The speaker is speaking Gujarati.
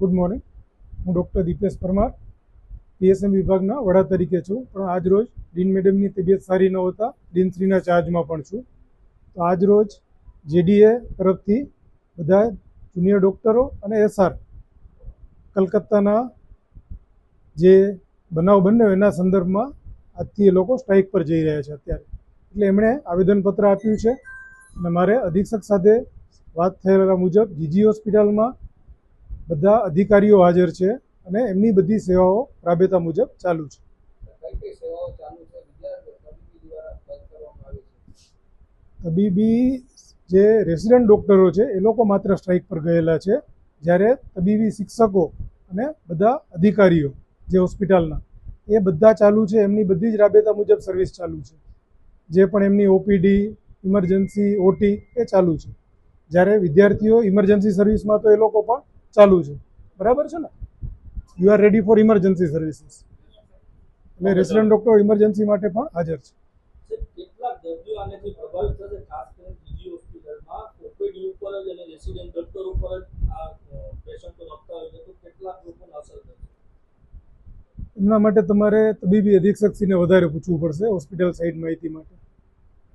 Good morning. હું ડૉક્ટર દીપેશ પરમાર, પીએસએમ વિભાગના વડા તરીકે છું. પણ આજ રોજ ડીન મેડમની તબિયત સારી ન હોતા ડીનશ્રીના ચાર્જમાં પણ છું. તો આજ રોજ જેડીએ તરફથી બધા જુનિયર ડૉક્ટરો અને એસઆર કલકત્તાના જે બનાવ બન્યો એના સંદર્ભમાં આજથી એ લોકો સ્ટ્રાઇક પર જઈ રહ્યા છે અત્યારે. એટલે એમણે આવેદનપત્ર આપ્યું છે અને મારે અધિક્ષક સાથે વાત થયેલા મુજબ જીજી હોસ્પિટલમાં બધા અધિકારીઓ હાજર છે અને એમની બધી સેવાઓ રાબેતા મુજબ ચાલુ છે. તબીબી જે રેસિડન્ટ ડૉક્ટરો છે એ લોકો માત્ર સ્ટ્રાઇક પર ગયેલા છે. જ્યારે તબીબી શિક્ષકો અને બધા અધિકારીઓ જે હોસ્પિટલના એ બધા ચાલુ છે. એમની બધી જ રાબેતા મુજબ સર્વિસ ચાલુ છે. જે પણ એમની ઓપીડી ઇમરજન્સી ઓટી એ ચાલુ છે. જ્યારે વિદ્યાર્થીઓ ઇમરજન્સી સર્વિસમાં તો એ લોકો પણ ચાલુ છે. બરાબર છે ને? You are ready for emergency services એટલે રેસિડેન્ટ ડૉક્ટર ઇમરજન્સી માટે પણ હાજર છે. એમના માટે તમારે તબીબી અધિક્ષકશ્રીને વધારે પૂછવું પડશે હોસ્પિટલ સાઇડ માહિતી માટે.